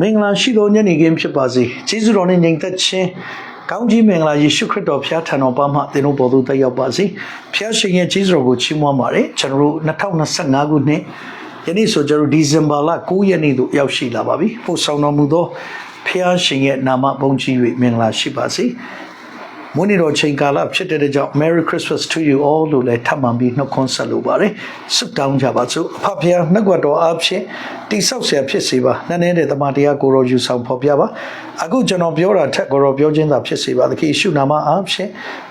မင်္ဂလာရှိသောညနေခင်းဖြစ်ပါစေကျေးဇူးတော်နဲ့ညီသက်ချင်းကောင်းကြီးမင်္ဂလာယေရှုခရစ်တော်ဖျားထံတော်ပါမှသင်တို့ပေါ်သို့တက်ရောက်ပါစေဖျားရှင်ရဲ့ကျေးဇူးတော်ကိုချီးမွမ်းပါတယ်ကျွန်တော်တို့2025ခုနှစ်ယနေ့ဆိုကျွန်တော်တို့ဒီဇင်ဘာလ9ရက်နေ့သို့ရောက်ရှိလာပါပြီပို့ဆောင်တော်မူသောဖျားရှင်ရဲ့နာမဘုန်းကြီး၍မင်္ဂလာရှိပါစေ မွေးနေ့တော်ချိန်ကာလဖြစ်တဲ့ကြောင့် Merry Christmas to you all လို့လည်းထပ်မံပြီးနှုတ်ခွန်းဆက်လိုပါတယ်ဆုတောင်းကြပါစို့အဖဖျားနှုတ်ကတော်အားဖြင့်တိဆောက်ဆရာဖြစ်စေပါနည်းနည်းတဲ့တမန်တရားကိုရောယူဆောင်ဖော်ပြပါအခုကျွန်တော်ပြောတာထက်ကိုရောပြောခြင်းသာဖြစ်စေပါသခင်ယေရှုနာမအားဖြင့်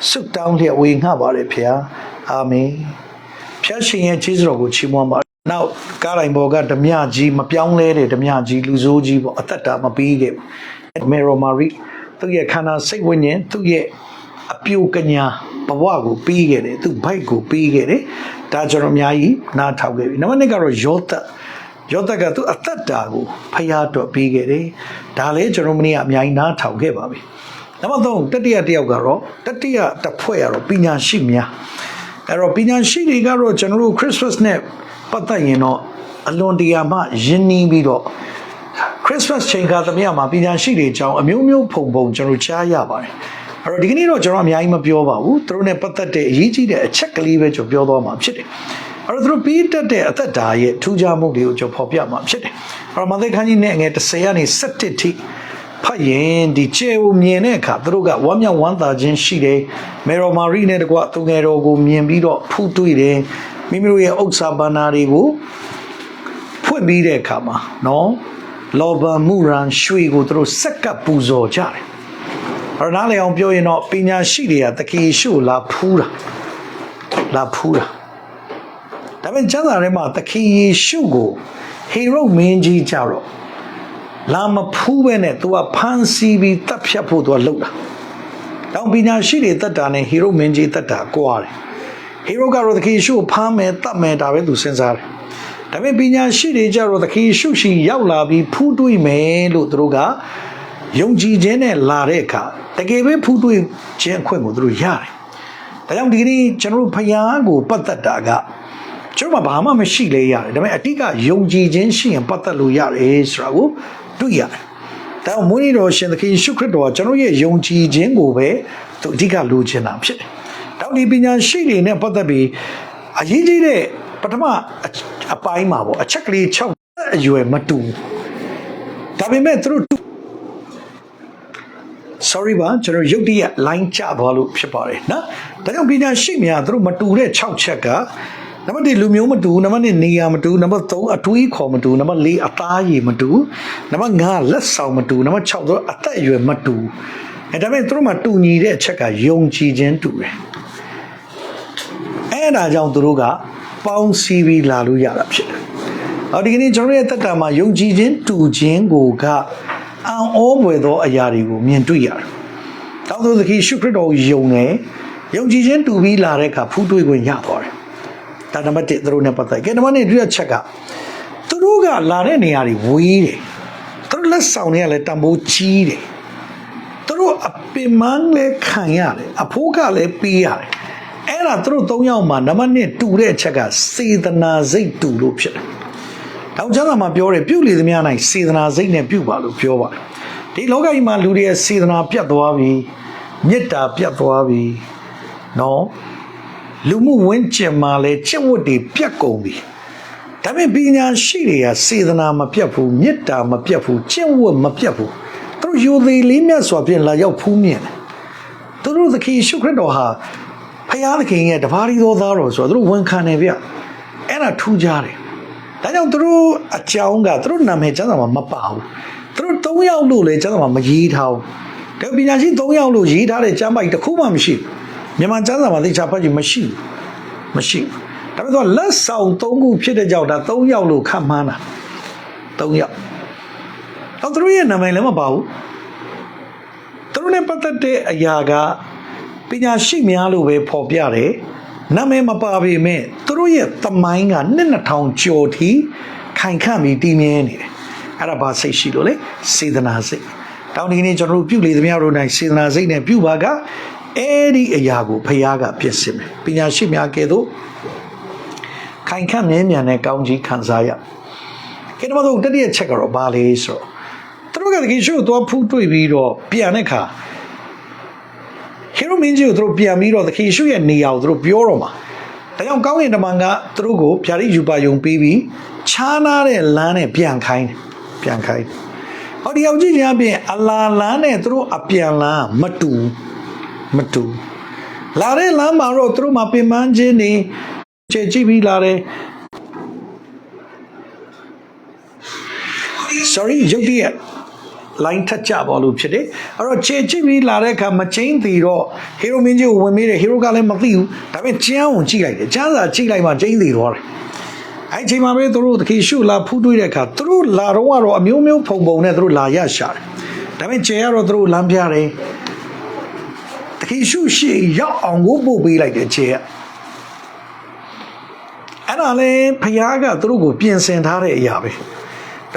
ဆုတောင်းလျက်ဝေငှပါတယ်ဖျားအာမင်ဖျားရှင်ရဲ့ကျေးဇူးတော်ကိုချီးမွမ်းပါနောက်ကားတိုင်းပေါ်ကဓမြကြီးမပြောင်းလဲတဲ့ဓမြကြီးလူဆိုးကြီးပေါ့အသက်တာမပြီးခဲ့ဘူးမေရိုမာရီသူ့ရဲ့ခန္ဓာစိတ်ဝိညာဉ်သူ့ရဲ့ အပြိုကညာဘဝကိုပြီးခဲ့တယ်သူ့ဘိုက်ကိုပြီးခဲ့တယ်ဒါကျွန်တော်အများကြီးနားထောင်ခဲ့ပြီနံပါတ်1ကတော့ယောသယောသကသူအသက်တာကိုဖျားတော့ပြီးခဲ့တယ်ဒါလည်းကျွန်တော်မနေ့ကအများကြီးနားထောင်ခဲ့ပါပြီနံပါတ်3တတိယတစ်ယောက်ကတော့တတိယတစ်ဖွဲ့ကတော့ပညာရှိများအဲ့တော့ပညာရှိတွေကတော့ကျွန်တော်တို့ Christmas နဲ့ပတ်သက်ရင်တော့အလွန်တရာမှယဉ်နီးပြီးတော့ Christmas ချိန်ခါသမယမှာပညာရှိတွေအကြောင်းအမျိုးမျိုးဖုံဖုံကျွန်တော်ကြားရပါတယ် အဲ့တော့ဒီကနေ့တော့ကျွန်တော်အများကြီးမပြောပါဘူးသူတို့ ਨੇ ပတ်သက်တဲ့အရေးကြီးတဲ့အချက်ကလေးပဲကျွန်တော်ပြောသွားမှာဖြစ်တယ်အဲ့တော့သူတို့ပြီးတက်တဲ့အသက်တာရဲ့ထူးခြားမှုတွေကိုကျွန်တော်ဖော်ပြမှာဖြစ်တယ်အဲ့တော့မသိခန်းကြီးနဲ့ငယ်30ကနေ17ထိဖတ်ရင်ဒီကျဲကိုမြင်တဲ့အခါသူတို့ကဝမ်းမြောက်ဝမ်းသာခြင်းရှိတယ်မေရိုမာရီနဲ့တကွသူငယ်တော်ကိုမြင်ပြီးတော့ဖူးတွေ့တယ်မိမိတို့ရဲ့ဥစ္စာဘာနာတွေကိုဖွင့်ပြီးတဲ့အခါမှာနော်လောဘမှုရန်ရွှေကိုသူတို့စက်ကပ်ပူဇော်ကြတယ်။ အဲ့ဒါနားလည်အောင်ပြောရင်တော့ပညာရှိတွေကတခင်ယေရှုကိုလာဖူးတာလာဖူးတာဒါပေမဲ့ကျမ်းစာထဲမှာတခင်ယေရှုကိုဟေရုမင်းကြီးကြတော့လာမဖူးပဲနဲ့သူကဖမ်းဆီးပြီးတပ်ဖြတ်ဖို့သူကလုပ်တာ။တောင်ပညာရှိတွေတက်တာနဲ့ဟေရုမင်းကြီးတက်တာကွာတယ်။ဟေရုကတော့တခင်ယေရှုကိုဖမ်းမယ်တပ်မယ်ဒါပဲသူစဉ်းစားတယ်။ဒါပေမဲ့ပညာရှိတွေကြတော့သခင်ယေရှုရှိရောက်လာပြီးဖူးတွေ့မယ်လို့သူတို့က ယုံကြည်ခြင်းနဲ့လာတဲ့အခါတကယ်ပဲဖူးတွေ့ခြင်းအခွင့်ကိုသူတို့ရတယ်။ဒါကြောင့်ဒီကနေ့ကျွန်တော်တို့ဖယားကိုပတ်သက်တာကကျွန်တော်ဘာမှမရှိလေရတယ်ဒါပေမဲ့အတိကယုံကြည်ခြင်းရှိရင်ပတ်သက်လို့ရတယ်ဆိုတာကိုတွေ့ရတယ်။ဒါကြောင့်မွေးနေ့တော်ရှင်သခင်ယေရှုခရစ်တော်ကကျွန်တော်ရဲ့ယုံကြည်ခြင်းကိုပဲသူအဓိကလိုချင်တာဖြစ်တယ်။တောင်ဒီပညာရှိတွေနဲ့ပတ်သက်ပြီးအရေးကြီးတဲ့ပထမအပိုင်းမှာပေါ့အချက်ကလေး6အရွယ်မတူဒါပေမဲ့သူတို့ sorry ပါကျွန်တော်ရုတ်တရက် line ကျသွားလို့ဖြစ်ပါတယ်နော်ဒါကြောင့်ပညာရှိများသူတို့မတူတဲ့6ချက်ကနံပါတ်1လူမျိုးမတူနံပါတ်2နေရာမတူနံပါတ်3အတွေးခေါ်မတူနံပါတ်4အသားရည်မတူနံပါတ်5လက်ဆောင်မတူနံပါတ်6သူတို့အသက်အရွယ်မတူအဲဒါပေမဲ့သူတို့မှတူညီတဲ့အချက်ကယုံကြည်ခြင်းတူတယ်အဲဒါကြောင့်သူတို့ကပေါင်းစည်းပြီးလာလို့ရတာဖြစ်တယ်။အော်ဒီကနေ့ကျွန်တော်ရဲ့တက်တာမှာယုံကြည်ခြင်းတူခြင်းကိုက အံ့ဩဖွယ်သောအရာတွေကိုမြင်တွေ့ရတယ်။တောင်းဆိုသခင်ရှုခရစ်တော်ကိုယုံတယ်။ယုံကြည်ခြင်းတူပြီးလာတဲ့အခါဖူးတွေ့ခွင့်ရသွားတယ်။ဒါနံပါတ်1သူတို့နဲ့ပတ်သက်။ကဲနံပါတ်2ဒုတိယချက်ကသူတို့ကလာတဲ့နေရာတွေဝေးတယ်။သူတို့လက်ဆောင်တွေကလည်းတန်ဖိုးကြီးတယ်။သူတို့အပင်မန်းလည်းခံရတယ်။အဖိုးကလည်းပေးရတယ်။အဲ့ဒါသူတို့၃ယောက်မှာနံပါတ်1တူတဲ့အချက်ကစေတနာစိတ်တူလို့ဖြစ်တယ်။ တောင်ကျမ်းစာမှာပြောတယ်ပြုလေသမျှ၌စေတနာစိတ်နဲ့ပြုပါလို့ပြောပါတယ်။ဒီလောကကြီးမှာလူတွေရဲ့စေတနာပြတ်သွားပြီ။မေတ္တာပြတ်သွားပြီ။နော်။လူမှုဝန်းကျင်မှာလည်းကျင့်ဝတ်တွေပြတ်ကုန်ပြီ။ဒါပေမဲ့ပညာရှိတွေကစေတနာမပြတ်ဘူးမေတ္တာမပြတ်ဘူးကျင့်ဝတ်မပြတ်ဘူး။သူတို့ယူသေးလေးမြတ်စွာဖြင့်လာရောက်ဖူးမြင်တယ်။သူတို့သခင်ယေရှုခရစ်တော်ဟာဖယားသခင်ရဲ့တပါးရီသောသားတော်ဆိုတော့သူတို့ဝန်ခံတယ်ဗျအဲ့ဒါထူးခြားတယ် ဒါကြောင့်သူတို့အကြောင်းကသူတို့နာမည်ကျမ်းစာမှာမပါဘူးသူတို့၃ယောက်လို့လည်းကျမ်းစာမှာမရေးထားဘူးဒါပညာရှိ၃ယောက်လို့ရေးထားတဲ့ကျမ်းပိုက်တစ်ခုမှမရှိဘူးမြန်မာကျမ်းစာမှာသိချဖတ်ကြည့်မရှိဘူးမရှိဘူးဒါပေမဲ့သူကလက်ဆောင်၃ခုဖြစ်တဲ့ကြောင့်ဒါ၃ယောက်လို့ခန့်မှန်းတာ၃ယောက်တော့သူတို့ရဲ့နာမည်လည်းမပါဘူးသူတို့နဲ့ပတ်သက်တဲ့အရာကပညာရှိများလို့ပဲဖော်ပြတယ်နာမည်မပါပေမဲ့သူ တို့ရဲ့သမိုင်းကနှစ်2000ကျော်ထိခိုင်ခန့်ပြီးတည်မြဲနေတယ်အဲ့ဒါဘာစိတ်ရှိလို့လဲစေတနာစိတ်တောင်းဒီနေ့ကျွန်တော်တို့ပြုလေသမျှတို့နိုင်စေတနာစိတ်နဲ့ပြုပါကအဲ့ဒီအရာကိုဖခင်ကပြင်ဆင်မယ်ပညာရှိများကဲ့သို့ခိုင်ခန့်မြဲမြံတဲ့ကောင်းကြီးခံစားရကဲတော့တတိယချက်ကတော့ဘာလဲဆိုတော့သူတို့ကတကယ်ရှို့သွားဖူးတွေ့ပြီးတော့ပြန်တဲ့ခါဟီရိုမင်းကြီးကိုသူတို့ပြန်ပြီးတော့တကယ်ရှို့ရဲ့နေရာကိုသူတို့ပြောတော့မှာ ဒါကြောင့်ကောင်းကင်တမန်ကသူတို့ကိုဗျာဒိတ်ယူပါယုံပေးပြီးခြားနာတဲ့လမ်းနဲ့ပြန်ခိုင်းတယ်ပြန်ခိုင်းတယ်ဟောဒီအောင်ကြည့်ရင်အပြင်အလာလမ်းနဲ့သူတို့အပြန်လမ်းမတူမတူလာတဲ့လမ်းမှာတော့သူတို့မှာပင်ပန်းခြင်းနေခြေကြည့်ပြီးလာတယ် sorry ရုပ်တရက် line ထက်ကြပါလို့ဖြစ်တယ်အဲ့တော့ခြေချစ်ပြီးလာတဲ့အခါမချင်းသေးတော့ဟီရိုမင်းကြီးကိုဝင်မေးတယ်ဟီရိုကလည်းမသိဘူးဒါပေမဲ့ကျန်းကိုကြည့်လိုက်တယ်ကျန်းစာကြည့်လိုက်မှချင်းသေးတော့တယ်အဲ့ဒီအချိန်မှာပဲသူတို့တခေရှုလာဖူးတွေးတဲ့အခါသူတို့လာတော့ကတော့အမျိုးမျိုးဖုံဖုံနဲ့သူတို့လာရရှာတယ်ဒါပေမဲ့ကျဲကတော့သူတို့လမ်းပြတယ်တခေရှုရှိရောက်အောင်ကိုပို့ပေးလိုက်တယ်ကျဲကအဲ့ဒါလည်းဖခင်ကသူတို့ကိုပြင်ဆင်ထားတဲ့အရာပဲ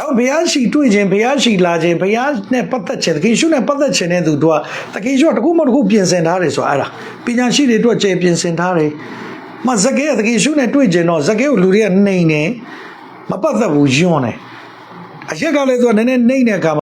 တော့ဘုရားရှိတွေ့ခြင်းဘုရားရှိလာခြင်းဘုရားနဲ့ပတ်သက်ခြင်းတခေရှုနဲ့ပတ်သက်ခြင်းနဲ့သူတို့ကတခေရှုကတခုမှတခုပြင်ဆင်ထားတယ်ဆိုအဲ့ဒါပညာရှိတွေအတွက်ကျေပြင်ဆင်ထားတယ်မဇကေကတခေရှုနဲ့တွေ့ခြင်းတော့ဇကေကိုလူတွေကနှိမ်နေမပတ်သက်ဘူးယွန်းတယ်အရက်ကလည်းသူကနည်းနည်းနှိမ်တဲ့အခါ